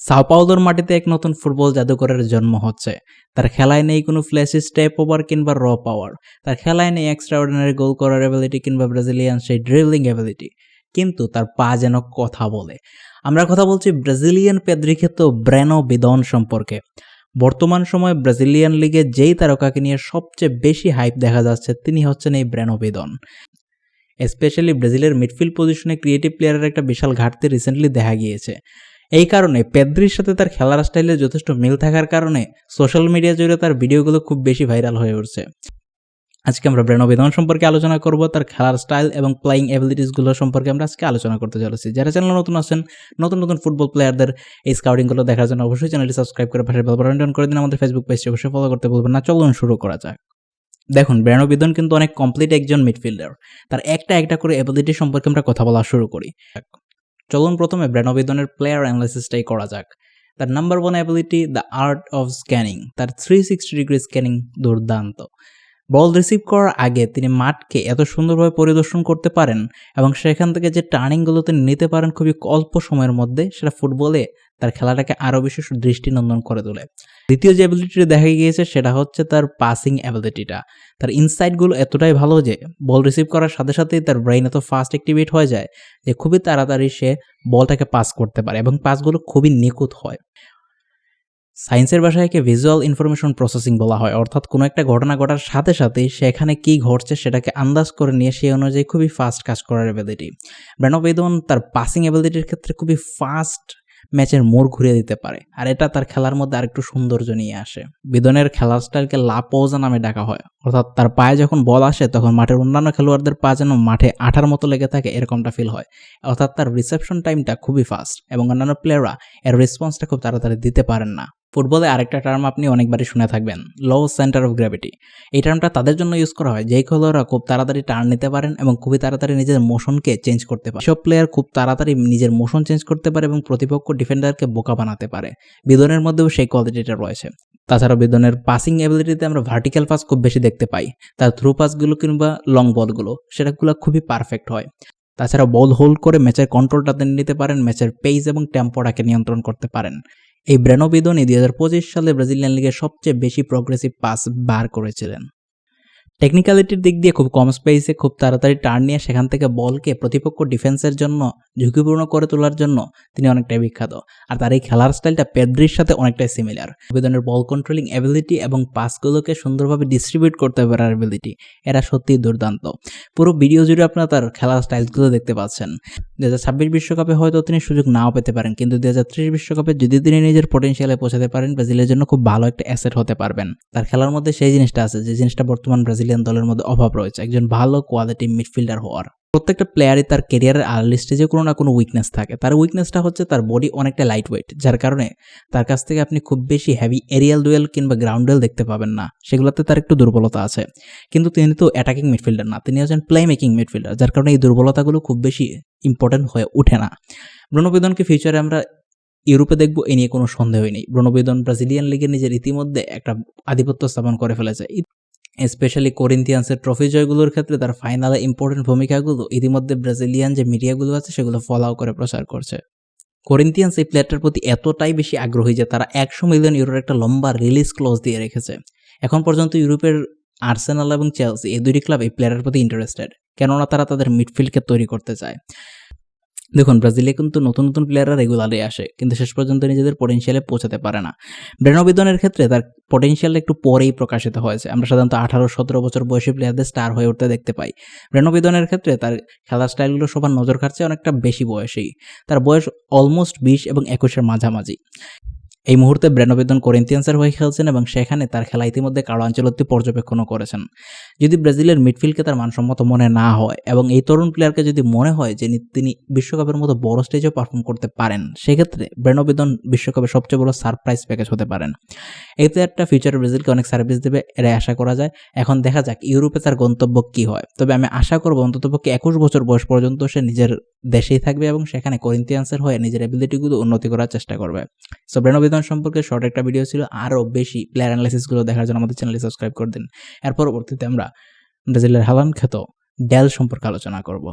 সাওপাওলোর মাটিতে এক নতুন ফুটবল জাদুকরের জন্ম হচ্ছে। তার খেলায় নেই কোনো ফ্ল্যাশি স্টেপ ওভার কিংবা র পাওয়ার তার খেলায় নেই এক্সট্রা অর্ডিনারি গোল করার অ্যাবিলিটি কিংবা ব্রাজিলিয়ান সেই ড্রিবলিং অ্যাবিলিটি কিন্তু তার পা যেন কথা বলে। আমরা কথা বলছি ব্রাজিলিয়ান পেদ্রিক্ষেত ব্রেনো বিদন সম্পর্কে। বর্তমান সময়ে ব্রাজিলিয়ান লিগে যেই তারকাকে নিয়ে সবচেয়ে বেশি হাইপ দেখা যাচ্ছে, তিনি হচ্ছেন এই ব্রেনো বিদন স্পেশালি ব্রাজিলের মিডফিল্ড পজিশনে ক্রিয়েটিভ প্লেয়ারের একটা বিশাল ঘাটতি রিসেন্টলি দেখা গিয়েছে। এই কারণে পেদ্রির সাথে তার খেলার স্টাইলে যথেষ্ট মিল থাকার কারণে সোশ্যাল মিডিয়া জুড়ে তার ভিডিওগুলো খুব বেশি ভাইরাল হয়ে উঠছে। আজকে আমরা ব্রেনো বিধান সম্পর্কে আলোচনা করব, তার খেলার স্টাইল এবং প্লেয়িং অ্যাবিলিটিসগুলো সম্পর্কে আমরা আজকে আলোচনা করতে চলেছি। যারা চ্যানেল নতুন আছেন, নতুন নতুন ফুটবল প্লেয়ারদের এই স্কাউটিংগুলো দেখার জন্য অবশ্যই চ্যানেলটি সাবস্ক্রাইব করে পাশে বেল বাটন করে দিন। আমাদের ফেসবুক পেজটি অবশ্যই ফলো করতে বলবেন না। চলুন শুরু করা যাক। দেখুন, ব্রেনো বিদন কিন্তু অনেক কমপ্লিট একজন মিডফিল্ডার তার একটা একটা করে অ্যাবিলিটি সম্পর্কে আমরা কথা বলা শুরু করি। চলুন প্রথমে ব্রেনোবিদনের প্লেয়ার অ্যানালাইসিসটাই করা যাক। তার number one ability the art of scanning তার থ্রি সিক্সটি ডিগ্রি স্ক্যানিং দুর্দান্ত। বল রিসিভ করার আগে তিনি মাঠকে এত সুন্দরভাবে পরিদর্শন করতে পারেন এবং সেখান থেকে যে টার্নিংগুলো তিনি নিতে পারেন খুবই অল্প সময়ের মধ্যে, সেটা ফুটবলে তার খেলাটাকে আরও বেশি দৃষ্টিনন্দন করে তোলে। দ্বিতীয় যে অ্যাবিলিটিটা দেখা গিয়েছে, সেটা হচ্ছে তার পাসিং অ্যাবিলিটিটা তার ইনসাইটগুলো এতটাই ভালো যে বল রিসিভ করার সাথে সাথেই তার ব্রেইন এত ফাস্ট অ্যাক্টিভেট হয়ে যায় যে, খুবই তাড়াতাড়ি সে বলটাকে পাস করতে পারে এবং পাসগুলো খুবই নিখুঁত হয়। সায়েন্সের ভাষায় একে ভিজুয়াল ইনফরমেশন প্রসেসিং বলা হয়। অর্থাৎ কোনো একটা ঘটনা ঘটার সাথে সাথে সেখানে কী ঘটছে সেটাকে আন্দাজ করে নিয়ে সেই অনুযায়ী খুবই ফাস্ট কাজ করার অ্যাবিলিটি ব্র্যানোবেদন তার পাসিং অ্যাবিলিটির ক্ষেত্রে খুবই ফাস্ট ম্যাচের মোড় ঘুরিয়ে দিতে পারে। আর এটা তার খেলার মধ্যে আরেকটু সৌন্দর্য নিয়ে আসে। বিদনের খেলার স্টাইলকে লাপোজা নামে ডাকা হয়। অর্থাৎ তার পায়ে যখন বল আসে, তখন মাঠের অন্যান্য খেলোয়াড়দের পা যেন মাঠে আঠার মতো লেগে থাকে এরকমটা ফিল হয়। অর্থাৎ তার রিসেপশন টাইমটা খুবই ফাস্ট এবং অন্যান্য প্লেয়াররা এর রেসপন্সটা খুব তাড়াতাড়ি দিতে পারেন না। ফুটবলে আরেকটা টার্ম আপনি অনেকবারই শুনে থাকবেন লো সেন্টার অফ গ্র্যাভিটি এই টার্মটা তাদের জন্য ইউজ করা হয়, যেই খেলোয়াড়রা খুব তাড়াতাড়ি টার্ন নিতে পারেন এবং খুবই তাড়াতাড়ি নিজের মোশনকে চেঞ্জ করতে পারে। সব প্লেয়ার খুব তাড়াতাড়ি নিজের মোশন চেঞ্জ করতে পারে এবং প্রতিপক্ষ ডিফেন্ডারকে বোকা বানাতে পারে। বিদনের মধ্যেও সেই কোয়ালিটিটা রয়েছে। তাছাড়া বিদনের পাসিং অ্যাবিলিটিতে আমরা ভার্টিক্যাল পাস খুব বেশি দেখতে পাই। তার থ্রু পাসগুলো কিংবা লং বলগুলো সেটাগুলো খুবই পারফেক্ট হয়। তাছাড়া বল হোল্ড করে ম্যাচের কন্ট্রোলটা নিতে পারেন ম্যাচের পেস এবং টেম্পোটাকে নিয়ন্ত্রণ করতে পারেন। এই ব্রেনোবিদনই দুই সালে ব্রাজিলিয়ান লিগের সবচেয়ে বেশি প্রগ্রেসিভ পাস বার করেছিলেন। টেকনিক্যালিটির দিক দিয়ে খুব কম স্পেসে খুব তাড়াতাড়ি টার্ন নিয়ে সেখান থেকে বলকে প্রতিপক্ষ ডিফেন্সের জন্য, ঝুঁকিপূর্ণ করে তোলার জন্য তিনি অনেকটাই বিখ্যাত। আর তার এই খেলার স্টাইলটা পেদ্রির সাথে অনেকটাই সিমিলার আবেদনের বল কন্ট্রোলিং অ্যাবিলিটি এবং পাসগুলোকে সুন্দরভাবে ডিস্ট্রিবিউট করতে পারার অ্যাবিলিটি এরা সত্যিই দুর্দান্ত। পুরো ভিডিও জুড়ে আপনারা তার খেলার স্টাইলগুলো দেখতে পাচ্ছেন। দু হাজার ছাব্বিশ বিশ্বকাপে হয়তো তিনি সুযোগ নাও পেতে পারেন, কিন্তু দু হাজার ত্রিশ বিশ্বকাপে যদি তিনি নিজের পটেন্সিয়ালে পৌঁছাতে পারেন, ব্রাজিলের জন্য খুব ভালো একটা অ্যাসেট হতে পারবেন। তার খেলার মধ্যে সেই জিনিসটা আছে, যে জিনিসটা বর্তমান ব্রাজিলিয়ান দলের মধ্যে অভাব রয়েছে। একজন ভালো কোয়ালিটি মিডফিল্ডার হওয়ার। প্রত্যেকটা প্লেয়ারই তার কেরিয়ারের আর্লি স্টেজে কোনো না কোনো উইকনেস থাকে। তার উইকনেসটা হচ্ছে তার বডি অনেকটা লাইট ওয়েট যার কারণে তার কাছ থেকে আপনি খুব বেশি হেভি এরিয়াল ডুয়েল কিংবা গ্রাউন্ড ডুয়েল দেখতে পাবেন না। সেগুলোতে তার একটু দুর্বলতা আছে। কিন্তু তিনি তো অ্যাটাকিং মিডফিল্ডার না, তিনি হচ্ছেন প্লে মেকিং মিডফিল্ডার যার কারণে এই দুর্বলতাগুলো খুব বেশি ইম্পর্টেন্ট হয়ে ওঠে না। ব্রণবেদনকে ফিউচারে আমরা ইউরোপে দেখব, এ নিয়ে কোনো সন্দেহই নেই। ব্রণবেদন ব্রাজিলিয়ান লিগে নিজের ইতিমধ্যে একটা আধিপত্য স্থাপন করে ফেলেছে। স্পেশালি কোরিন্থিয়ান্সের ট্রফি জয়গুলোর ক্ষেত্রে তার ফাইনালে ইম্পর্টেন্ট ভূমিকাগুলো, ইতিমধ্যে ব্রাজিলিয়ান যে মিডিয়াগুলো আছে, সেগুলো ফলো করে প্রচার করছে। কোরিন্থিয়ান্স এই প্লেয়ারটার প্রতি এতটাই বেশি আগ্রহী যে তারা একশো মিলিয়ন ইউরোর একটা লম্বা রিলিজ ক্লোজ দিয়ে রেখেছে। এখন পর্যন্ত ইউরোপের আর্সেনাল এবং চেলসি এই দুটি ক্লাব এই প্লেয়ারের প্রতি ইন্টারেস্টেড কেননা তারা তাদের মিডফিল্ডকে তৈরি করতে চায়। দেখুন, ব্রাজিলে কিন্তু নতুন নতুন প্লেয়াররা রেগুলারই আসে, কিন্তু শেষ পর্যন্ত নিজেদের পটেনশিয়ালে পৌঁছাতে পারে না। ব্রেনবিদনের ক্ষেত্রে তার পটেনশিয়াল একটু পরেই প্রকাশিত হয়েছে। আমরা সাধারণত আঠারো, সতেরো বছর বয়সী প্লেয়ারদের স্টার হয়ে উঠতে দেখতে পাই। ব্রেনবিদনের ক্ষেত্রে তার খেলার স্টাইলগুলো সবার নজর কাটছে অনেকটা বেশি বয়সেই। তার বয়স অলমোস্ট বিশ এবং একুশের মাঝামাঝি। এই মুহূর্তে ব্রেনোবেদন কোরিন্থিয়ান্সের হয়ে খেলছেন এবং সেখানে তার খেলা ইতিমধ্যে কারও আঞ্চলত্ব পর্যবেক্ষণও করেছেন। যদি ব্রাজিলের মিডফিল্ডকে তার মানসম্মত মনে না হয় এবং এই তরুণ প্লেয়ারকে যদি মনে হয় যে তিনি বিশ্বকাপের মতো বড় স্টেজেও পারফর্ম করতে পারেন, সেক্ষেত্রে ব্রেনোবেদন বিশ্বকাপের সবচেয়ে বড় সারপ্রাইজ প্যাকেজ হতে পারেন। এই প্লেয়ারটা ফিউচারে ব্রাজিলকে অনেক সার্ভিস দেবে এরাই আশা করা যায়। এখন দেখা যাক ইউরোপে তার গন্তব্য কি হয়। তবে আমি আশা করব অন্ততপক্ষে একুশ বছর বয়স পর্যন্ত সে নিজের দেশেই থাকবে এবং সেখানে করিন্থিয়ান্সের হয়ে নিজের অ্যাবিলিটিগুলো উন্নতি করার চেষ্টা করবে। সো ব্রেনোবেদন সম্পর্কে শর্ট একটা ভিডিও ছিল আরও বেশি প্লেয়ার অ্যানালাইসিসগুলো দেখার জন্য আমাদের চ্যানেলে সাবস্ক্রাইব করে দিন। এর পরবর্তীতে আমরা ব্রাজিলের হালান খ্যাত ডেল সম্পর্কে আলোচনা করব।